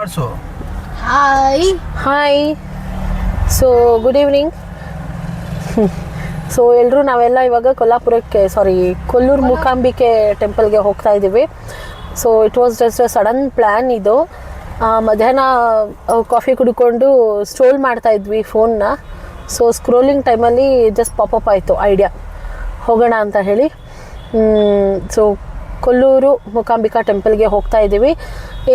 ಮಾಡಿಸು. Hi hi so good evening so ಎಲ್ಲರೂ ನಾವೆಲ್ಲ ಇವಾಗ ಕೊಲ್ಲಾಪುರಕ್ಕೆ ಸಾರಿ ಕೊಲ್ಲೂರು ಮೂಕಾಂಬಿಕೆ ಟೆಂಪಲ್ಗೆ ಹೋಗ್ತಾ ಇದ್ದೀವಿ. So it was just a sudden plan ಇದು. ಮಧ್ಯಾಹ್ನ ಕಾಫಿ ಕುಡ್ಕೊಂಡು ಸ್ಟ್ರೋಲ್ ಮಾಡ್ತಾ ಇದ್ವಿ ಫೋನ್ನ ಸೊ ಸ್ಕ್ರೋಲಿಂಗ್ ಟೈಮಲ್ಲಿ ಜಸ್ಟ್ ಪಾಪಪ್ ಆಯಿತು ಐಡಿಯಾ ಹೋಗೋಣ ಅಂತ ಹೇಳಿ. ಸೊ ಕೊಲ್ಲೂರು ಮೂಕಾಂಬಿಕಾ ಟೆಂಪಲ್ಗೆ ಹೋಗ್ತಾ ಇದ್ದೀವಿ.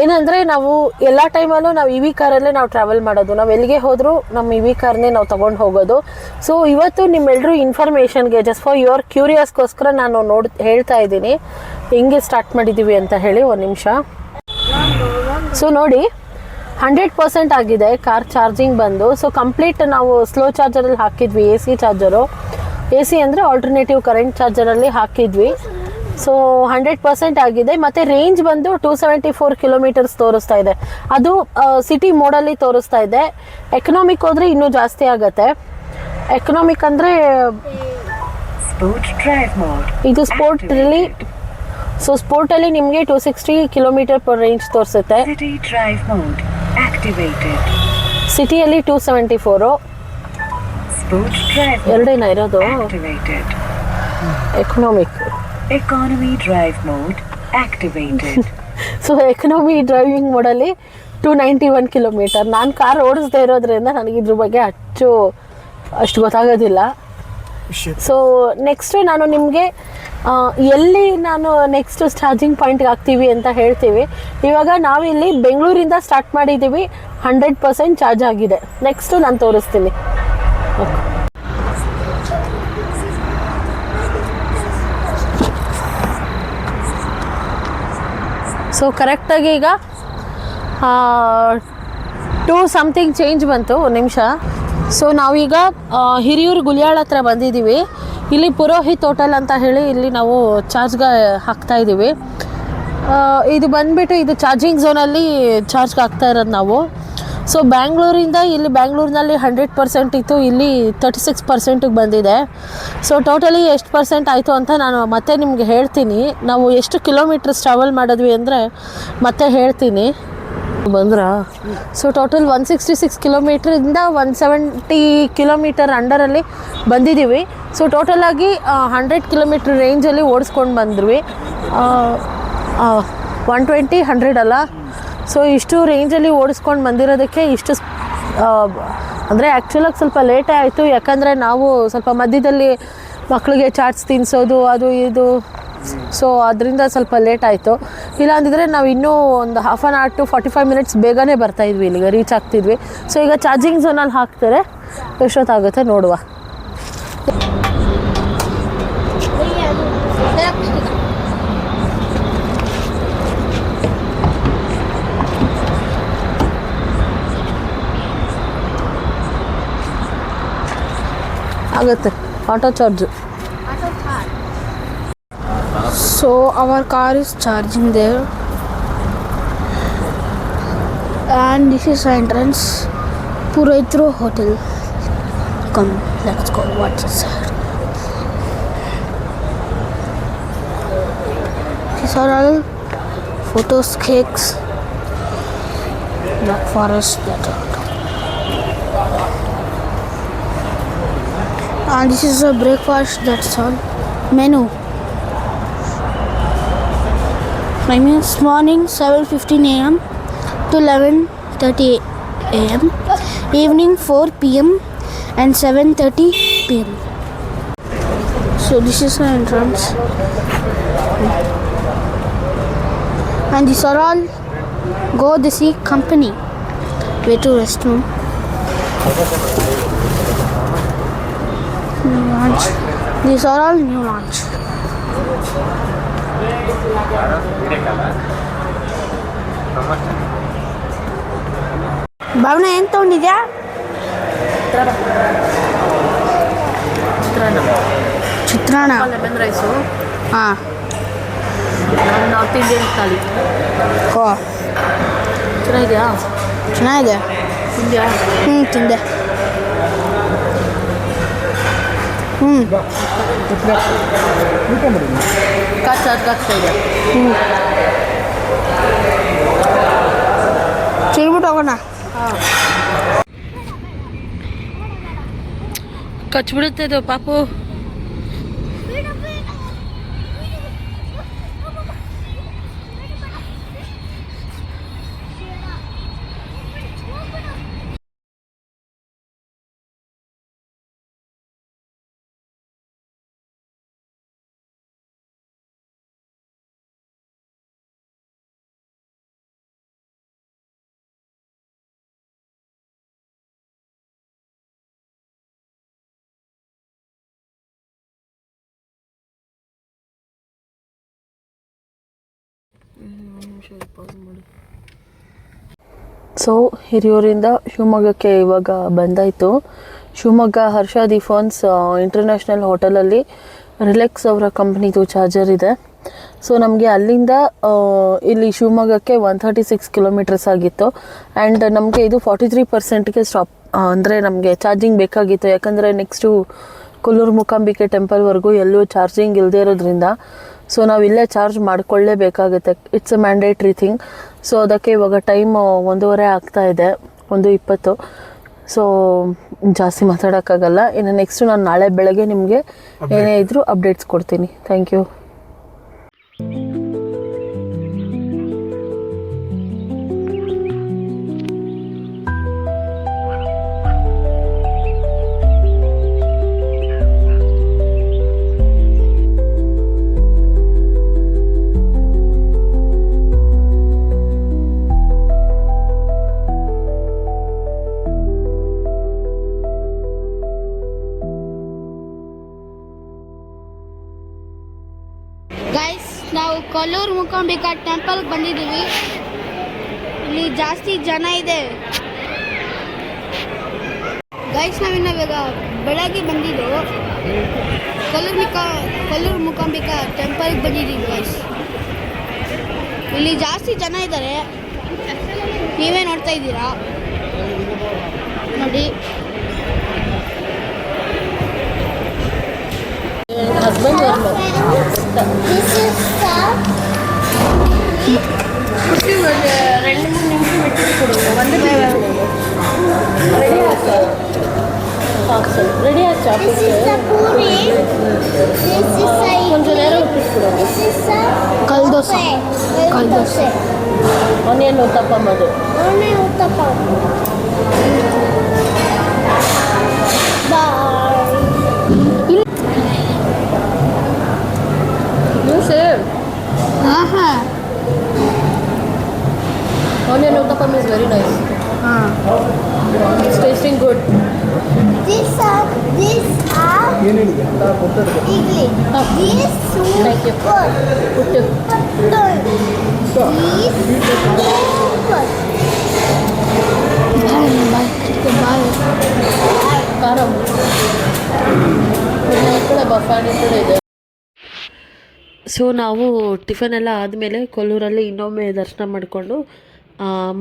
ಏನಂದರೆ ನಾವು ಎಲ್ಲ ಟೈಮಲ್ಲೂ ನಾವು ಇ ವಿ ಕಾರಲ್ಲೇ ನಾವು ಟ್ರಾವೆಲ್ ಮಾಡೋದು. ನಾವು ಎಲ್ಲಿಗೆ ಹೋದರೂ ನಮ್ಮ ಇ ವಿ ಕಾರ್ನೇ ನಾವು ತೊಗೊಂಡು ಹೋಗೋದು. ಸೊ ಇವತ್ತು ನಿಮ್ಮೆಲ್ಲರೂ ಇನ್ಫಾರ್ಮೇಷನ್ಗೆ ಜಸ್ಟ್ ಫಾರ್ ಯುವರ್ ಕ್ಯೂರಿಯಸ್ಗೋಸ್ಕರ ನಾನು ನೋಡಿ, ಹೇಳ್ತಾ ಇದ್ದೀನಿ. ಹೆಂಗೆ ಸ್ಟಾರ್ಟ್ ಮಾಡಿದ್ದೀವಿ ಅಂತ ಹೇಳಿ ಒಂದು ನಿಮಿಷ. ಸೊ ನೋಡಿ ಹಂಡ್ರೆಡ್ ಪರ್ಸೆಂಟ್ ಆಗಿದೆ ಕಾರ್ ಚಾರ್ಜಿಂಗ್ ಬಂದು. ಸೊ ಕಂಪ್ಲೀಟ್ ನಾವು ಸ್ಲೋ ಚಾರ್ಜರಲ್ಲಿ ಹಾಕಿದ್ವಿ A C charger A C ಅಂದರೆ ಆಲ್ಟರ್ನೇಟಿವ್ ಕರೆಂಟ್ ಚಾರ್ಜರಲ್ಲಿ ಹಾಕಿದ್ವಿ. ಸೊ ಹಂಡ್ರೆಡ್ ಪರ್ಸೆಂಟ್ ಆಗಿದೆ. ಮತ್ತೆ ರೇಂಜ್ ಬಂದು ಟೂ ಸೆವೆಂಟಿ ಫೋರ್ ಕಿಲೋಮೀಟರ್ಸ್ ತೋರಿಸ್ತಾ ಇದೆ. ಅದು ಸಿಟಿ ಮೋಡಲ್ಲಿ ತೋರಿಸ್ತಾ ಇದೆ. ಎಕನಾಮಿಕ್ ಹೋದರೆ ಇನ್ನೂ ಜಾಸ್ತಿ ಆಗುತ್ತೆ. ಎಕನಾಮಿಕ್ ಅಂದರೆ ಇದು ಸ್ಪೋರ್ಟ್ ಅಲ್ಲಿ ಸ್ಪೋರ್ಟಲ್ಲಿ ಸೊ ಸ್ಪೋರ್ಟಲ್ಲಿ ನಿಮಗೆ two sixty kilometre per range ತೋರಿಸುತ್ತೆ. ಸಿಟಿಯಲ್ಲಿ ಟೂ ಸೆವೆಂಟಿ ಫೋರು ಎರಡೇನ ಇರೋದು. Economic Economy drive mode activated so economy driving ಮೋಡಲ್ಲಿ two ninety one kilometre ನಾನು ಕಾರ್ ಓಡಿಸ್ದೇ ಇರೋದ್ರಿಂದ ನನಗೆ ಇದ್ರ ಬಗ್ಗೆ ಅಚ್ಚು ಅಷ್ಟು ಗೊತ್ತಾಗೋದಿಲ್ಲ. ಸೊ ನೆಕ್ಸ್ಟ್ ನಾನು ನಿಮಗೆ ಎಲ್ಲಿ ನಾನು ನೆಕ್ಸ್ಟ್ ಚಾರ್ಜಿಂಗ್ ಪಾಯಿಂಟ್ಗೆ ಹಾಕ್ತೀವಿ ಅಂತ ಹೇಳ್ತೀವಿ. ಇವಾಗ ನಾವಿಲ್ಲಿ ಬೆಂಗಳೂರಿಂದ ಸ್ಟಾರ್ಟ್ ಮಾಡಿದ್ದೀವಿ. ಹಂಡ್ರೆಡ್ ಪರ್ಸೆಂಟ್ ಚಾರ್ಜ್ ಆಗಿದೆ. ನೆಕ್ಸ್ಟು ನಾನು ತೋರಿಸ್ತೀನಿ. ಸೊ ಕರೆಕ್ಟಾಗಿ ಈಗ ಟೂ ಸಮಥಿಂಗ್ ಚೇಂಜ್ ಬಂತು, ಒಂದು ನಿಮಿಷ. ಸೊ ನಾವೀಗ ಹಿರಿಯೂರು ಗುಲಿಯಾಳ ಹತ್ರ ಬಂದಿದ್ದೀವಿ ಇಲ್ಲಿ ಪುರೋಹಿತ್ ಹೋಟೆಲ್ ಅಂತ ಹೇಳಿ ಇಲ್ಲಿ ನಾವು ಚಾರ್ಜ್ಗೆ ಹಾಕ್ತಾ ಇದ್ದೀವಿ ಇದು ಬಂದುಬಿಟ್ಟು ಇದು ಚಾರ್ಜಿಂಗ್ ಝೋನಲ್ಲಿ ಚಾರ್ಜ್ಗೆ ಹಾಕ್ತಾ ಇರೋದು ನಾವು. ಸೊ ಬ್ಯಾಂಗ್ಳೂರಿಂದ ಇಲ್ಲಿ ಬ್ಯಾಂಗ್ಳೂರಿನಲ್ಲಿ ಹಂಡ್ರೆಡ್ ಪರ್ಸೆಂಟ್ ಇತ್ತು, ಇಲ್ಲಿ ತರ್ಟಿ ಸಿಕ್ಸ್ ಪರ್ಸೆಂಟಿಗೆ ಬಂದಿದೆ. ಸೊ ಟೋಟಲಿ ಎಷ್ಟು ಪರ್ಸೆಂಟ್ ಆಯಿತು ಅಂತ ನಾನು ಮತ್ತೆ ನಿಮಗೆ ಹೇಳ್ತೀನಿ. ನಾವು ಎಷ್ಟು ಕಿಲೋಮೀಟರ್ಸ್ ಟ್ರಾವೆಲ್ ಮಾಡಿದ್ವಿ ಅಂದರೆ ಮತ್ತೆ ಹೇಳ್ತೀನಿ. ಬಂದ್ರ? So total one sixty six ಕಿಲೋಮೀಟ್ರಿಂದ one seventy kilometre ಅಂಡರಲ್ಲಿ ಬಂದಿದ್ದೀವಿ. ಸೊ ಟೋಟಲಾಗಿ ಹಂಡ್ರೆಡ್ ಕಿಲೋಮೀಟ್ರ್ ರೇಂಜಲ್ಲಿ ಓಡಿಸ್ಕೊಂಡು ಬಂದ್ವಿ. ಒನ್ ಟ್ವೆಂಟಿ ಹಂಡ್ರೆಡ್ ಅಲ್ಲ? ಸೊ ಇಷ್ಟು ರೇಂಜಲ್ಲಿ ಓಡಿಸ್ಕೊಂಡು ಬಂದಿರೋದಕ್ಕೆ ಇಷ್ಟು ಅಂದರೆ ಆ್ಯಕ್ಚುಲಾಗಿ ಸ್ವಲ್ಪ ಲೇಟೇ ಆಯಿತು. ಯಾಕಂದರೆ ನಾವು ಸ್ವಲ್ಪ ಮಧ್ಯದಲ್ಲಿ ಮಕ್ಕಳಿಗೆ ಚಾಟ್ಸ್ ತಿನ್ನಿಸೋದು ಅದು ಇದು. ಸೊ ಅದರಿಂದ ಸ್ವಲ್ಪ ಲೇಟ್ ಆಯಿತು. ಇಲ್ಲ ಅಂದಿದ್ರೆ ನಾವು ಇನ್ನೂ ಒಂದು half an hour to forty five minutes ಬೇಗನೆ ಬರ್ತಾಯಿದ್ವಿ ಇಲ್ಲಿಗೆ ರೀಚ್ ಆಗ್ತಿದ್ವಿ. ಸೊ ಈಗ ಚಾರ್ಜಿಂಗ್ ಝೋನಲ್ಲಿ ಹಾಕ್ತಾರೆ. ಎಷ್ಟೊತ್ತಾಗುತ್ತೆ ನೋಡುವ. ಆಗುತ್ತೆ auto charge So our car is charging there. And this is entrance Puraitro Hotel. Come, let's go. What's inside? These are all photos, cakes, Black Forest, that And this is a breakfast, that's all. Menu. Time is morning 7:15 a.m. to 11:30 a.m. Evening 4 p.m. and 7:30 p.m. So this is the entrance, and these are all Go the Sea Company. Way to restroom. New launch. These are all new launch. Bhavana ಏನು ತೊಗೊಂಡಿದ್ಯಾ ಚಿತ್ರಾನ್ನ lemon rice ಹಾಂ north Indian thali ಓ ಚೆನ್ನಾಗಿದೆಯಾ ಚೆನ್ನಾಗಿದೆ ತಿಂದ್ಯಾ ಹ್ಞೂ ತಿಂದೆ ಹ್ಞೂ car charge ಆಗ್ತಾ ಹ್ಞೂ ತಿಳ್ಬಿಟ್ಟು ಹೋಗೋಣ. ಕಚ್ಬಿಡುತ್ತೆ ಅದು ಪಾಪು. ಸೊ ಹಿರಿಯೂರಿಂದ ಶಿವಮೊಗ್ಗಕ್ಕೆ ಇವಾಗ ಬಂದಾಯಿತು. ಶಿವಮೊಗ್ಗ ಹರ್ಷ ದಿಫೋನ್ಸ್ ಇಂಟರ್ನ್ಯಾಷನಲ್ ಹೋಟೆಲಲ್ಲಿ ರಿಲೆಕ್ಸ್ ಅವರ ಕಂಪ್ನಿದು ಚಾರ್ಜರ್ ಇದೆ. ಸೊ ನಮಗೆ ಅಲ್ಲಿಂದ ಇಲ್ಲಿ ಶಿವಮೊಗ್ಗಕ್ಕೆ ಒನ್ ಥರ್ಟಿ ಸಿಕ್ಸ್ ಕಿಲೋಮೀಟರ್ಸ್ ಆಗಿತ್ತು. ಆ್ಯಂಡ್ ನಮಗೆ ಇದು ಫಾರ್ಟಿ ತ್ರೀ ಪರ್ಸೆಂಟ್ಗೆ ಸ್ಟಾಪ್ ಅಂದರೆ ನಮಗೆ ಚಾರ್ಜಿಂಗ್ ಬೇಕಾಗಿತ್ತು. ಯಾಕಂದರೆ ನೆಕ್ಸ್ಟು ಕೊಲ್ಲೂರು ಮೂಕಾಂಬಿಕೆ ಟೆಂಪಲ್ವರೆಗೂ ಎಲ್ಲೂ ಚಾರ್ಜಿಂಗ್ ಇಲ್ಲದೆ ಇರೋದ್ರಿಂದ ಸೊ ನಾವು ಇಲ್ಲೇ charge ಮಾಡಿಕೊಳ್ಳೇಬೇಕಾಗುತ್ತೆ. It's a mandatory thing so ಅದಕ್ಕೆ ಇವಾಗ ಟೈಮ್ ಒಂದೂವರೆ ಆಗ್ತಾ ಇದೆ. ಒಂದು ಇಪ್ಪತ್ತು. ಸೊ ಜಾಸ್ತಿ ಮಾತಾಡೋಕ್ಕಾಗಲ್ಲ. ಇನ್ನು ನೆಕ್ಸ್ಟ್ ನಾನು ನಾಳೆ ಬೆಳಗ್ಗೆ ನಿಮಗೆ ಏನೇ ಇದ್ದರೂ ಅಪ್ಡೇಟ್ಸ್ ಕೊಡ್ತೀನಿ. ಥ್ಯಾಂಕ್ ಯು ಮುಕಾಂಬಿಕಾ ಟೆಂಪಲ್ ಬಂದಿದೀವಿ. ಇಲ್ಲಿ ಜಾಸ್ತಿ ಜನ ಇದೆ. ಗೈಸ್ ನಾವಿನ್ನ ಇವಾಗ ಬೆಳಗ್ಗೆ ಬಂದಿದ್ದು. ಕೊಲ್ಲೂರು ಮುಖ ಕೊಲ್ಲೂರು ಮುಕಾಂಬಿಕಾ ಟೆಂಪಲ್ಗೆ ಬಂದಿದ್ದೀವಿ ಗೈಸ್ ಇಲ್ಲಿ ಜಾಸ್ತಿ ಜನ ಇದ್ದಾರೆ ನೀವೇ ನೋಡ್ತಾ ಇದ್ದೀರಾ? ನೋಡಿ. ಹಸ್ಬೆಂಡ್ வந்து ரெடி ஆச்சா பார்சல் ரெடி ஆச்சா கொஞ்சம் நேரம் விட்டுட்டு கல் தோசை. கல் தோசை. ஆனியன் உத்தப்பம் அது. ஆனியன் உத்தப்பம் ஆஹா ಉತ್ತಪ್ಪಂ ಇಸ್ ವೆರಿ ನೈಸ್ ಹಾಂ it's tasting good This are this are idli. This Thank you. super. Done. This super. Bye bye ಖಾರಂ ಈ ಕಡೆ ಬಫಾಣಿ ಕೂಡ ಇದೆ ಸೊ ನಾವು ಟಿಫನ್ ಎಲ್ಲ ಆದಮೇಲೆ ಕೊಲ್ಲೂರಲ್ಲಿ ಇನ್ನೊಮ್ಮೆ ದರ್ಶನ ಮಾಡಿಕೊಂಡು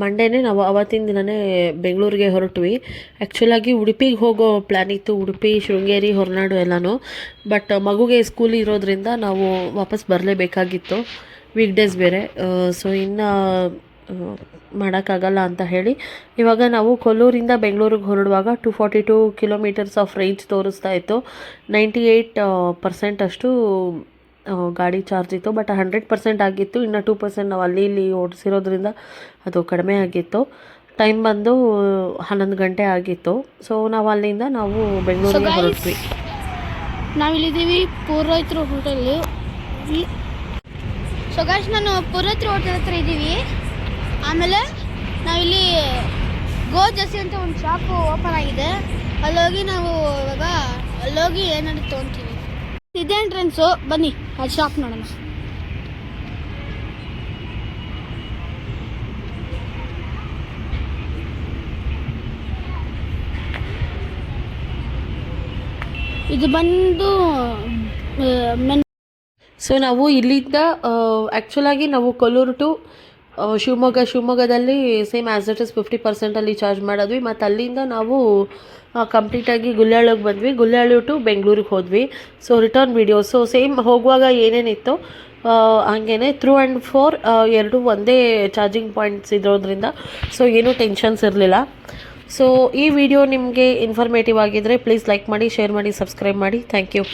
ಮಂಡೇನೇ ನಾವು ಅವತ್ತಿನ ದಿನವೇ ಬೆಂಗಳೂರಿಗೆ ಹೊರಟ್ವಿ. ಆ್ಯಕ್ಚುಲಾಗಿ ಉಡುಪಿಗೆ ಹೋಗೋ ಪ್ಲ್ಯಾನ್ ಇತ್ತು. ಉಡುಪಿ, ಶೃಂಗೇರಿ, ಹೊರನಾಡು ಎಲ್ಲನೂ. ಬಟ್ ಮಗುಗೆ ಸ್ಕೂಲ್ ಇರೋದ್ರಿಂದ ನಾವು ವಾಪಸ್ ಬರಲೇಬೇಕಾಗಿತ್ತು. ವೀಕ್ ಡೇಸ್ ಬೇರೆ ಸೊ ಇನ್ನು ಮಾಡೋಕ್ಕಾಗಲ್ಲ ಅಂತ ಹೇಳಿ. ಇವಾಗ ನಾವು ಕೊಲ್ಲೂರಿಂದ ಬೆಂಗಳೂರಿಗೆ ಹೊರಡುವಾಗ two forty two kilometres of range ತೋರಿಸ್ತಾ ಇತ್ತು. ನೈಂಟಿ ಏಯ್ಟ್ ಪರ್ಸೆಂಟ್ ಅಷ್ಟು ಗಾಡಿ ಚಾರ್ಜ್ ಇತ್ತು. ಬಟ್ ಹಂಡ್ರೆಡ್ ಪರ್ಸೆಂಟ್ ಆಗಿತ್ತು. ಇನ್ನು ಟೂ ಪರ್ಸೆಂಟ್ ನಾವು ಅಲ್ಲಿ ಇಲ್ಲಿ ಓಡಿಸಿರೋದ್ರಿಂದ ಅದು ಕಡಿಮೆ ಆಗಿತ್ತು. ಟೈಮ್ ಬಂದು ಹನ್ನೊಂದು ಗಂಟೆ ಆಗಿತ್ತು. ಸೊ ನಾವು ಅಲ್ಲಿಂದ ನಾವು ಬೆಂಗಳೂರಿಗೆ ಹೊರಟ್ವಿ. ನಾವಿಲ್ಲಿದ್ದೀವಿ ಪುರೋಹಿತರು ಹೋಟೆಲ್ಲು ಸೊ ಗಾಯ್ಸ್ ನಾನು ಪೂರ್ವತ್ರ ಹೋಟೆಲ್ ಹತ್ರ ಇದ್ದೀವಿ. ಆಮೇಲೆ ನಾವಿಲ್ಲಿ ಗೋ ಜಸಿ ಅಂತ ಒಂದು ಶಾಪು ಓಪನ್ ಆಗಿದೆ. ಅಲ್ಲೋಗಿ ನಾವು ಇವಾಗ ಅಲ್ಲೋಗಿ ಏನಾದ್ರು ತೊಗೊತೀವಿ ಇದೇ ಎಂಟ್ರೆನ್ಸು ಬನ್ನಿ, ಆ ಶಾಪ್ ನೋಡೋಣ. ಇದು ಬಂದು ಸೊ ನಾವು ಇಲ್ಲಿಂದ ಆ್ಯಕ್ಚುಲಾಗಿ ನಾವು ಕೊಲ್ಲೂರು ಟು ಶಿವಮೊಗ್ಗ, ಶಿವಮೊಗ್ಗದಲ್ಲಿ same as it is fifty ಪರ್ಸೆಂಟಲ್ಲಿ charge ಮಾಡಿದ್ವಿ. ಮತ್ತು ಅಲ್ಲಿಂದ ನಾವು ಕಂಪ್ಲೀಟಾಗಿ ಗುಲ್ಯಾಳಿಗೆ ಬಂದ್ವಿ. ಗುಲ್ಯಾಳಿ ಟು ಬೆಂಗಳೂರಿಗೆ ಹೋದ್ವಿ. So return video so same ಹೋಗುವಾಗ ಏನೇನಿತ್ತು ಹಾಗೇ ತ್ರೂ ಆ್ಯಂಡ್ ಫೋರ್ ಎರಡು ಒಂದೇ ಚಾರ್ಜಿಂಗ್ ಪಾಯಿಂಟ್ಸ್ ಇರೋದ್ರಿಂದ. ಸೊ ಏನೂ ಟೆನ್ಷನ್ಸ್ ಇರಲಿಲ್ಲ. ಸೊ ಈ ವಿಡಿಯೋ ನಿಮಗೆ ಇನ್ಫಾರ್ಮೇಟಿವ್ ಆಗಿದ್ದರೆ ಪ್ಲೀಸ್ ಲೈಕ್ ಮಾಡಿ ಶೇರ್ ಮಾಡಿ ಸಬ್ಸ್ಕ್ರೈಬ್ ಮಾಡಿ. Thank you